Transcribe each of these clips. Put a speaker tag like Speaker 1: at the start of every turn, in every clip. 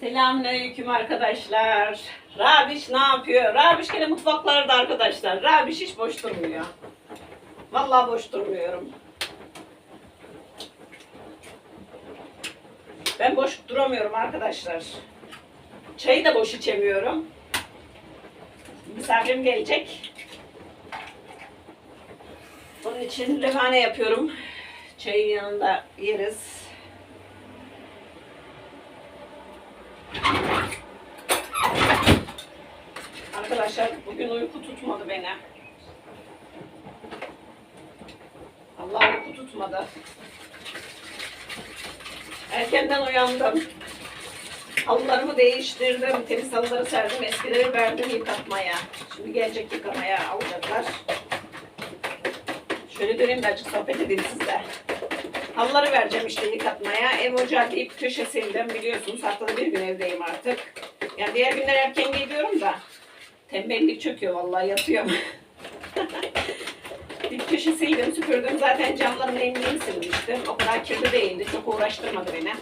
Speaker 1: Selamünaleyküm arkadaşlar. Rabiş ne yapıyor? Rabiş gene mutfaklarda arkadaşlar. Rabiş hiç boş durmuyor. Vallahi boş durmuyorum. Ben boş duramıyorum arkadaşlar. Çayı da boş içemiyorum. Misafirim gelecek. Onun için revane yapıyorum. Çayın yanında yeriz. Arkadaşlar bugün uyku tutmadı beni. Allah uyku tutmadı. Erkenden uyandım. Halılarımı değiştirdim. Temiz halıları serdim. Eskileri verdim yıkatmaya. Şimdi gelecek yıkamaya alacaklar. Şöyle döneyim de azıcık sohbet edeyim sizle. Halıları vereceğim işte yıkatmaya. Ev ocağı deyip köşe sildim. Biliyorsunuz haftada bir gün evdeyim artık. Yani diğer günler erken geliyorum da. Tembellik çöküyor vallahi yatıyorum. Dip köşe sildim süpürdüm. Zaten camların nemliğini silmiştim. O kadar kirli değildi. Çok uğraştırmadı beni.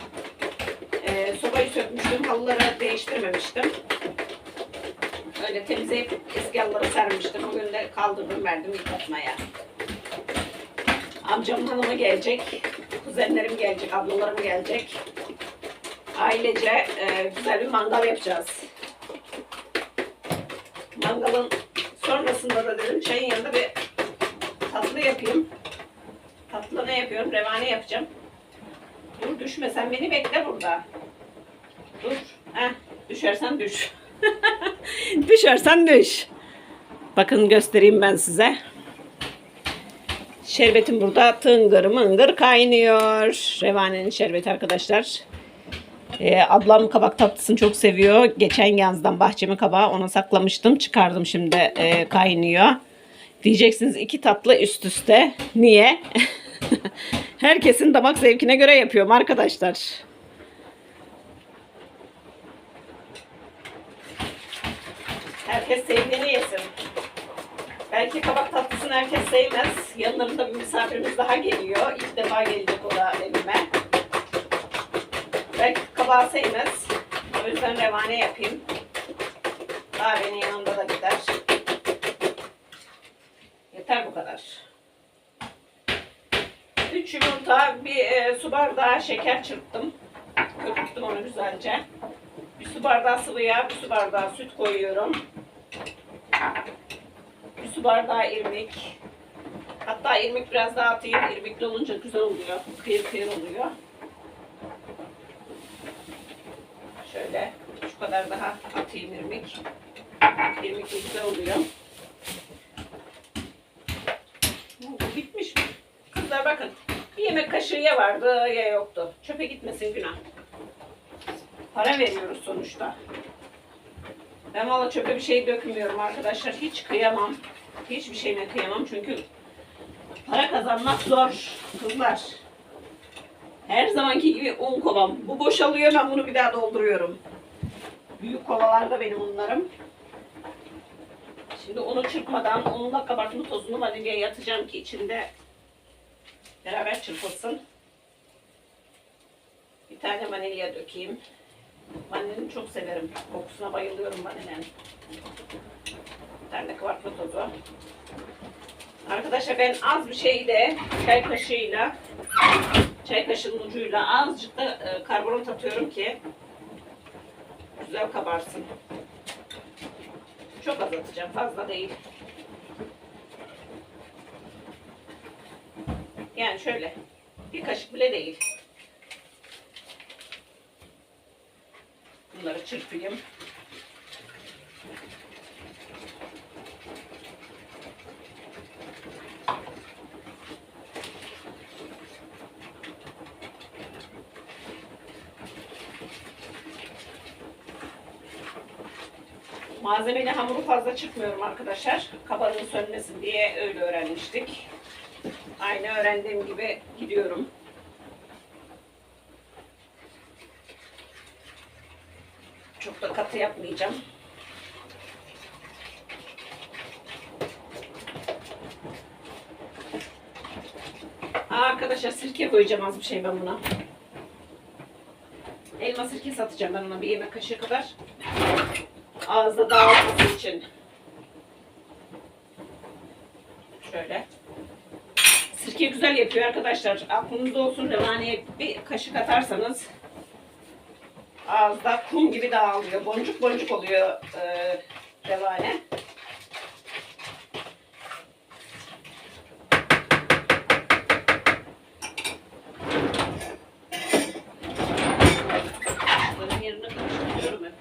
Speaker 1: Ee, sobayı sökmüştüm. Halıları değiştirmemiştim. Öyle temizleyip eski halıları sermiştim. Bugün de kaldırdım verdim yıkatmaya. Amcamın hanımı gelecek. Kuzenlerim gelecek. Ablalarım gelecek. Ailece e, güzel bir mangal yapacağız. Mangalın sonrasında da dedim çayın yanında bir tatlı yapayım. Tatlı ne yapıyorum? Revane yapacağım. Dur düşme sen beni bekle burada. Dur. Heh, düşersen düş. düşersen düş. Bakın göstereyim ben size. Şerbetim burada tıngır mıngır kaynıyor. Revanenin şerbeti arkadaşlar. Ee, ablam kabak tatlısını çok seviyor. Geçen yazdan bahçeme kabağı ona saklamıştım. Çıkardım şimdi e, kaynıyor. Diyeceksiniz iki tatlı üst üste. Niye? Herkesin damak zevkine göre yapıyorum arkadaşlar. Herkes sevdiğini yesin. Belki kabak tatlısını herkes sevmez. Yanlarında bir misafirimiz daha geliyor. İlk defa gelecek o da evime. Kabağı sevmez. O yüzden revane yapayım. Kahvenin yanında da gider. Yeter bu kadar. 3 yumurta, bir e, su bardağı şeker çırptım. Köpürttüm onu güzelce. Bir su bardağı sıvı yağ, bir su bardağı süt koyuyorum. Bir su bardağı irmik. Hatta irmik biraz daha atayım. İrmikli olunca güzel oluyor. Kıyır kıyır oluyor. Şöyle şu kadar daha atayım irmik. İrmikli güzel oluyor. Oldu? Bitmiş mi? Kızlar bakın. Bir yemek kaşığı ya vardı ya yoktu. Çöpe gitmesin günah. Para veriyoruz sonuçta. Ben valla çöpe bir şey dökmüyorum arkadaşlar. Hiç kıyamam. Hiçbir şeyime kıyamam çünkü para kazanmak zor kızlar. Her zamanki gibi un kovam. Bu boşalıyor ben bunu bir daha dolduruyorum. Büyük kovalarda benim unlarım. Şimdi onu çırpmadan unla kabartma tozunu vanilyaya atacağım ki içinde beraber çırpılsın. Bir tane vanilya dökeyim. Vanilini çok severim. Kokusuna bayılıyorum vanilyanın. Bir tane kabartma tozu. Arkadaşlar ben az bir şeyde çay kaşığıyla çay kaşığının ucuyla azıcık da e, karbonat atıyorum ki güzel kabarsın. Çok az atacağım. Fazla değil. Yani şöyle. Bir kaşık bile değil. Bunları çırpayım. Malzemeli hamuru fazla çıkmıyorum arkadaşlar. Kabarığı sönmesin diye öyle öğrenmiştik. Aynı öğrendiğim gibi gidiyorum. Çok da katı yapmayacağım. Aa, arkadaşlar sirke koyacağım az bir şey ben buna. Elma Hindistan sirkesi atacağım ben ona bir yemek kaşığı kadar. Ağızda dağılması için. Şöyle. Sirke güzel yapıyor arkadaşlar. Aklınızda olsun revaneye bir kaşık atarsanız ağızda kum gibi dağılıyor. Boncuk boncuk oluyor e, revane. Bunun yerine karıştırıyorum hep.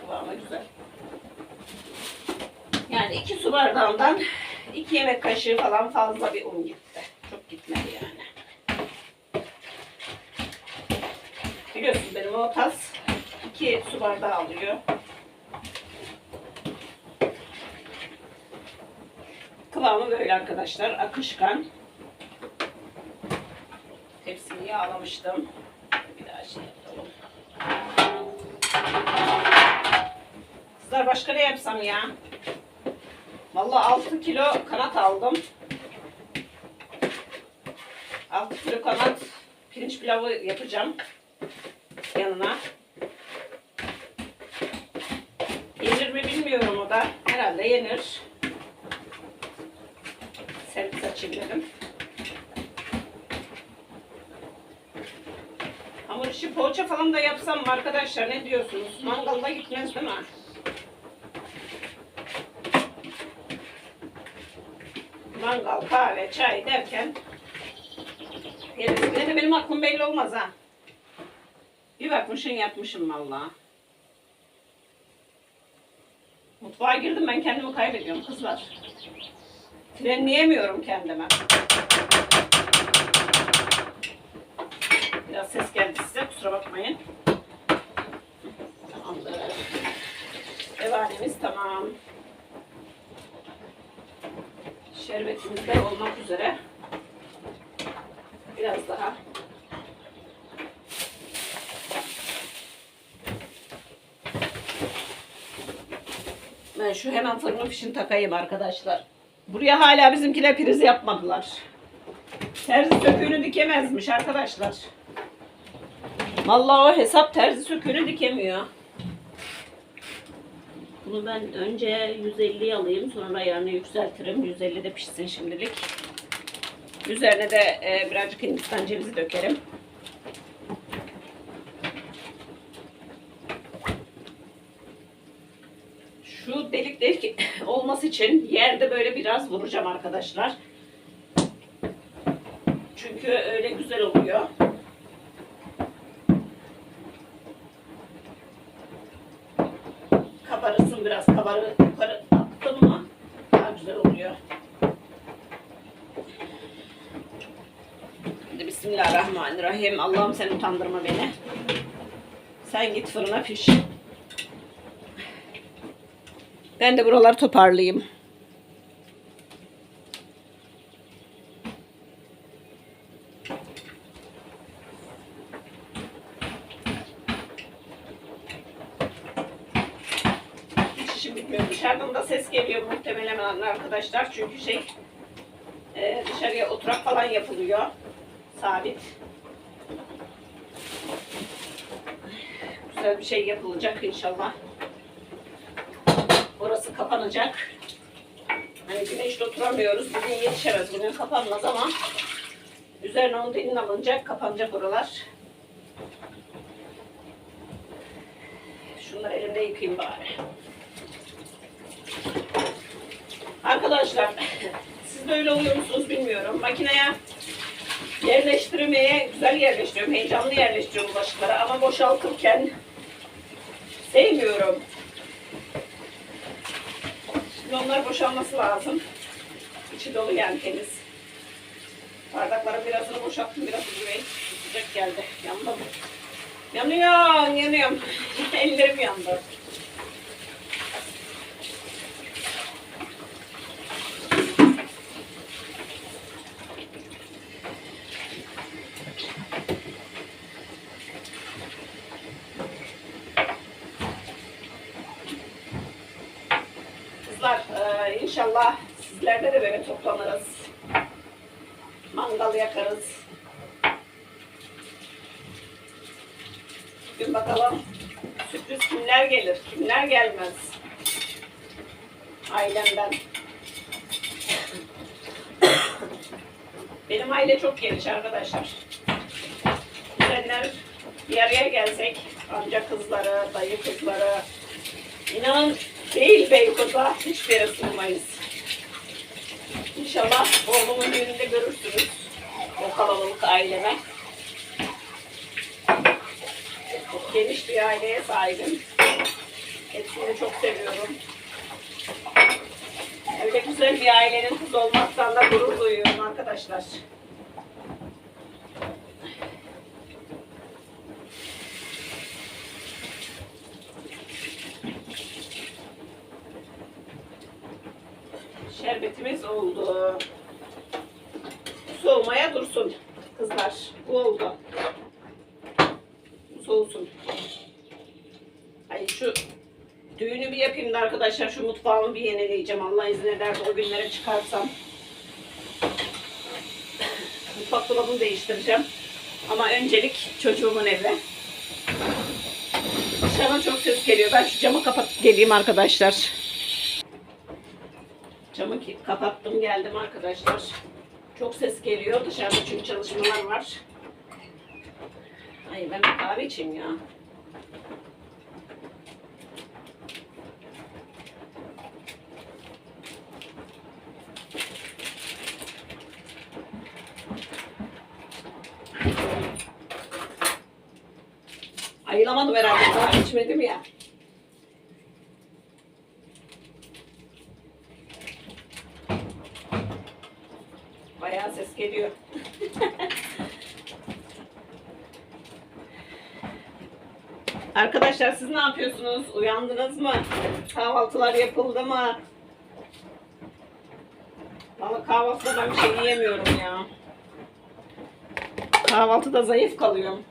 Speaker 1: Kıvamı güzel. Yani iki bardağından iki yemek kaşığı falan fazla bir un gitti. Çok gitmedi yani. Biliyorsunuz benim o tas iki su bardağı alıyor. Kıvamı böyle arkadaşlar. Akışkan. Tepsimi yağlamıştım. Bir daha şey yapalım. Kızlar başka ne yapsam ya? Vallahi 6 kilo kanat aldım. 6 kilo kanat pirinç pilavı yapacağım yanına. Yenir mi bilmiyorum o da. Herhalde yenir. Servis açayım dedim. Hamur işi poğaça falan da yapsam arkadaşlar ne diyorsunuz? Mangalda gitmez değil mi? Mangal, kahve, çay derken Yine de benim aklım belli olmaz ha. Bir bakmışsın yapmışım vallahi. Mutfağa girdim ben kendimi kaybediyorum kızlar. Frenleyemiyorum kendime. Biraz ses geldi size kusura bakmayın. Tamamdır. Evanemiz tamam. Şerbetimiz de olmak üzere. Biraz daha. Ben şu hemen fırının fişini takayım arkadaşlar. Buraya hala bizimkiler priz yapmadılar. Terzi söküğünü dikemezmiş arkadaşlar. Vallahi o hesap terzi söküğünü dikemiyor. Bunu ben önce 150 alayım sonra ayarını yükseltirim. 150 de pişsin şimdilik. Üzerine de e, birazcık hindistan cevizi dökerim. Şu delik delik olması için yerde böyle biraz vuracağım arkadaşlar. Çünkü öyle güzel oluyor. Kabarı yukarı attım mı daha güzel oluyor. Hadi Bismillahirrahmanirrahim. Allah'ım sen utandırma beni. Sen git fırına piş. Ben de buraları toparlayayım. Dışarıdan da ses geliyor muhtemelen arkadaşlar. Çünkü şey e, dışarıya oturak falan yapılıyor. Sabit. Güzel bir şey yapılacak inşallah. Orası kapanacak. Hani güneşte oturamıyoruz. Bugün yetişemez. Bugün kapanmaz ama üzerine onun dilin alınacak. Kapanacak oralar. Şunları elimde yıkayayım bari. Arkadaşlar siz böyle oluyor musunuz bilmiyorum. Makineye yerleştirmeye güzel yerleştiriyorum. Heyecanlı yerleştiriyorum bulaşıkları ama boşaltırken sevmiyorum. Şimdi onlar boşalması lazım. İçi dolu yani temiz. Bardakların birazını boşalttım, biraz burayı sıcak geldi. Yandım. Yanıyorum, yanıyorum. Ellerim yandı. Kızlar, e, İnşallah sizlerle de böyle toplanırız. Mangal yakarız. Bugün bakalım sürpriz kimler gelir, kimler gelmez. Ailemden. Benim aile çok geniş arkadaşlar. Kuzenler bir araya gelsek, amca kızları, dayı kızları, inanın değil Beykoz'a hiçbir yere sığmayız. İnşallah oğlumun düğününde görürsünüz o kalabalık aileme. Çok geniş bir aileye sahibim. Hepsini çok seviyorum. Öyle güzel bir ailenin kızı olmaktan da gurur duyuyorum arkadaşlar. Şerbetimiz oldu. Soğumaya dursun kızlar. Bu oldu. Soğusun. Ay şu düğünü bir yapayım da arkadaşlar şu mutfağımı bir yenileyeceğim. Allah izin ederse o günlere çıkarsam. Mutfak dolabını değiştireceğim. Ama öncelik çocuğumun evi. Dışarıdan çok ses geliyor. Ben şu camı kapatıp geleyim arkadaşlar. Kapattım geldim arkadaşlar. Çok ses geliyor. Dışarıda çünkü çalışmalar var. Ay ben bir kahve içeyim ya. Ayılamadım herhalde. Kahve içmedim ya. Bayağı ses geliyor. Arkadaşlar siz ne yapıyorsunuz? Uyandınız mı? Kahvaltılar yapıldı mı? Valla kahvaltıda ben bir şey yiyemiyorum ya. Kahvaltıda zayıf kalıyorum.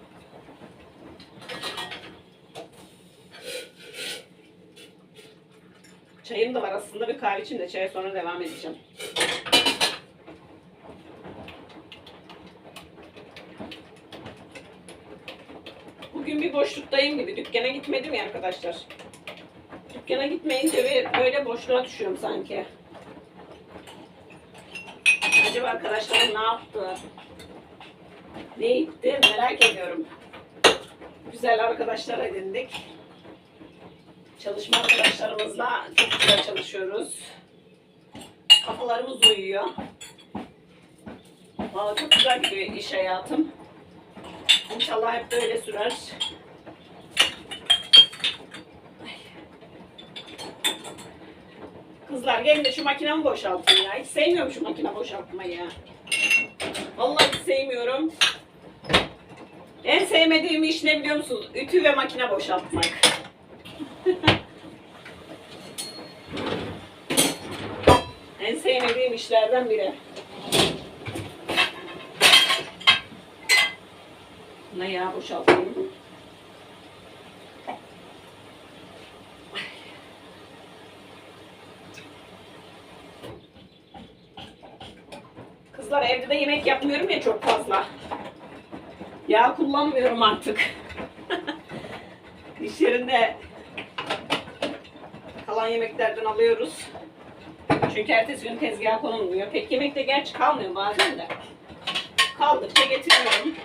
Speaker 1: Çayım da var aslında bir kahve içeyim de çaya sonra devam edeceğim. Bugün bir boşluktayım gibi. Dükkana gitmedim ya arkadaşlar. Dükkana gitmeyince böyle boşluğa düşüyorum sanki. Acaba arkadaşlarım ne yaptı? Ne gitti merak ediyorum. Güzel arkadaşlar edindik. Çalışma arkadaşlarımızla çok güzel çalışıyoruz. Kafalarımız uyuyor. Valla çok güzel gidiyor iş hayatım. İnşallah hep böyle sürer. Kızlar gelin de şu makinemi boşaltın ya. Hiç sevmiyorum şu makine boşaltmayı. Vallahi hiç sevmiyorum. En sevmediğim iş ne biliyor musunuz? Ütü ve makine boşaltmak. en sevmediğim işlerden biri. Ne ya boşaltayım. Kızlar evde de yemek yapmıyorum ya çok fazla. Yağ kullanmıyorum artık. İş yerinde kalan yemeklerden alıyoruz. Çünkü ertesi gün tezgaha konulmuyor. Pek yemek de gerçi kalmıyor bazen de. Kaldıkça getiriyorum.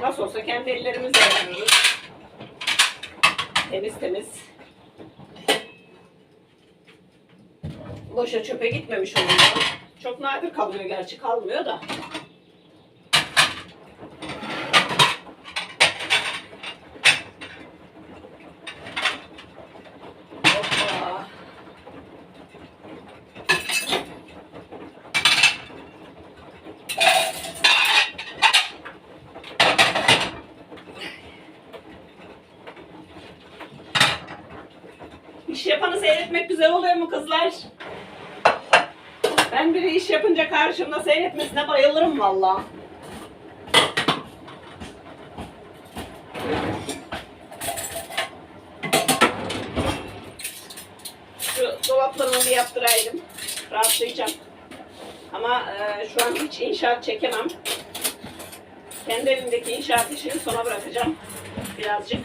Speaker 1: Nasıl olsa kendi ellerimizle yapıyoruz. Temiz temiz. Boşa çöpe gitmemiş oluyor. Çok nadir kalıyor gerçi kalmıyor da. İş yapanı seyretmek güzel oluyor mu kızlar? Ben biri iş yapınca karşımda seyretmesine bayılırım valla. Şu dolaplarımı bir yaptıraydım. rahatlayacağım. Ama e, şu an hiç inşaat çekemem. Kendi evimdeki inşaat işini sona bırakacağım. Birazcık.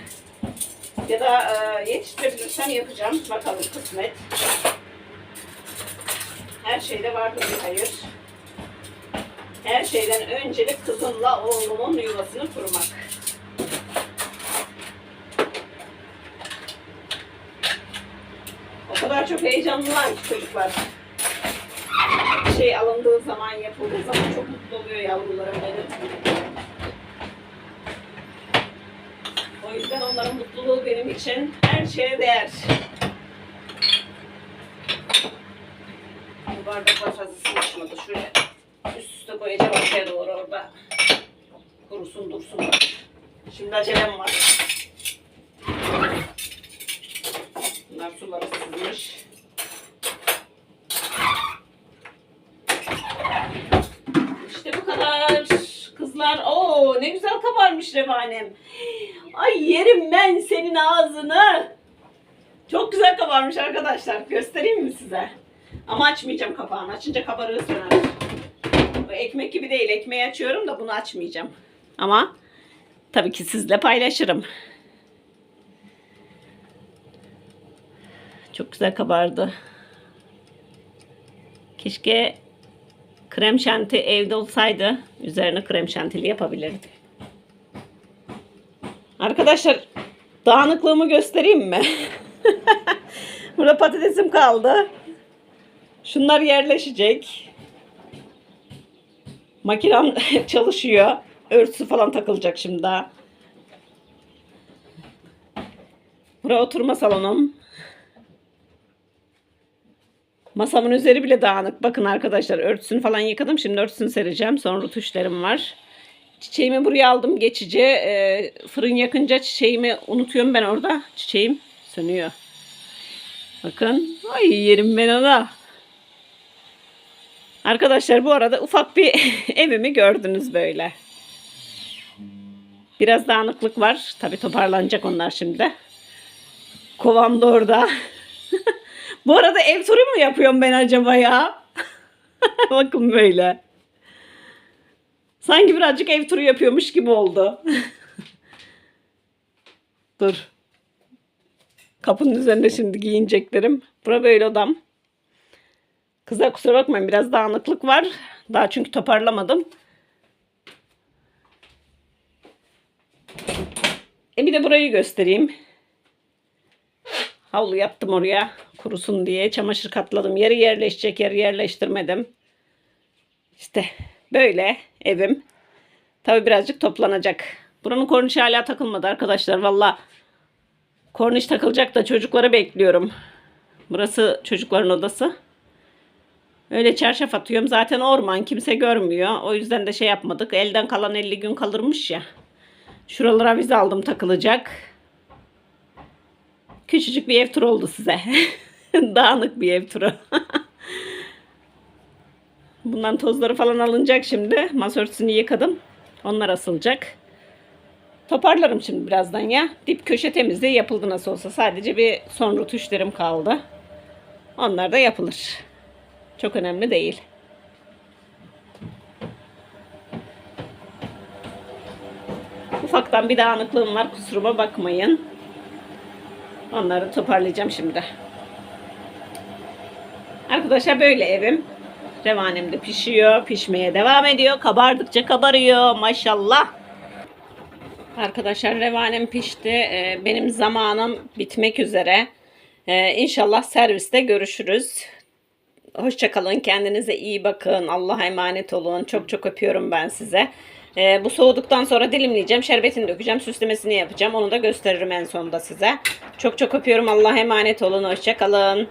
Speaker 1: Ya da e, yetiştirebilirsem yapacağım. Bakalım kısmet. Her şeyde vardır bir hayır. Her şeyden öncelik kızımla oğlumun yuvasını kurmak. O kadar çok heyecanlılar ki çocuklar. Bir şey alındığı zaman, yapıldığı zaman çok mutlu oluyor yavrularım benim. O yüzden onların mutluluğu benim için her şeye değer. Bu bardaklar fazla sıkışmadı. Şuraya üst üste koyacağım ortaya doğru orada. Kurusun dursun. Şimdi acelem var. Bunlar suları sızmış. İşte bu kadar. Kızlar, o ne güzel kabarmış revanem. Ay yerim ben senin ağzını. Çok güzel kabarmış arkadaşlar. Göstereyim mi size? Ama açmayacağım kapağını. Açınca kabarığı. Bu ekmek gibi değil. Ekmeği açıyorum da bunu açmayacağım. Ama tabii ki sizle paylaşırım. Çok güzel kabardı. Keşke krem şanti evde olsaydı üzerine krem şantili yapabilirdim. Arkadaşlar dağınıklığımı göstereyim mi? Burada patatesim kaldı. Şunlar yerleşecek. Makinem çalışıyor. Örtüsü falan takılacak şimdi daha. Buraya oturma salonum. Masamın üzeri bile dağınık. Bakın arkadaşlar örtüsünü falan yıkadım. Şimdi örtüsünü sereceğim. Sonra tuşlarım var. Çiçeğimi buraya aldım geçici. Ee, fırın yakınca çiçeğimi unutuyorum ben orada. Çiçeğim sönüyor. Bakın. Ay yerim ben ona. Arkadaşlar bu arada ufak bir evimi gördünüz böyle. Biraz dağınıklık var. Tabi toparlanacak onlar şimdi. Kovam da orada. bu arada ev turu mu yapıyorum ben acaba ya? Bakın böyle. Sanki birazcık ev turu yapıyormuş gibi oldu. Dur. Kapının üzerinde şimdi giyineceklerim. Bura böyle odam. Kızlar kusura bakmayın biraz dağınıklık var. Daha çünkü toparlamadım. E bir de burayı göstereyim. Havlu yaptım oraya kurusun diye. Çamaşır katladım. Yeri yerleşecek yeri yerleştirmedim. İşte böyle evim. Tabi birazcık toplanacak. Buranın kornişi hala takılmadı arkadaşlar. Valla korniş takılacak da çocukları bekliyorum. Burası çocukların odası. Öyle çarşaf atıyorum. Zaten orman kimse görmüyor. O yüzden de şey yapmadık. Elden kalan 50 gün kalırmış ya. Şuralara vize aldım takılacak. Küçücük bir ev turu oldu size. Dağınık bir ev turu. Bundan tozları falan alınacak şimdi. Masa örtüsünü yıkadım. Onlar asılacak. Toparlarım şimdi birazdan ya. Dip köşe temizliği yapıldı nasıl olsa. Sadece bir son rutuşlarım kaldı. Onlar da yapılır. Çok önemli değil. Ufaktan bir dağınıklığım var. Kusuruma bakmayın. Onları toparlayacağım şimdi. Arkadaşlar böyle evim. Revanem de pişiyor. Pişmeye devam ediyor. Kabardıkça kabarıyor. Maşallah. Arkadaşlar revanem pişti. Ee, benim zamanım bitmek üzere. Ee, inşallah serviste görüşürüz. Hoşçakalın. Kendinize iyi bakın. Allah'a emanet olun. Çok çok öpüyorum ben size. Ee, bu soğuduktan sonra dilimleyeceğim. Şerbetini dökeceğim. Süslemesini yapacağım. Onu da gösteririm en sonunda size. Çok çok öpüyorum. Allah'a emanet olun. Hoşçakalın.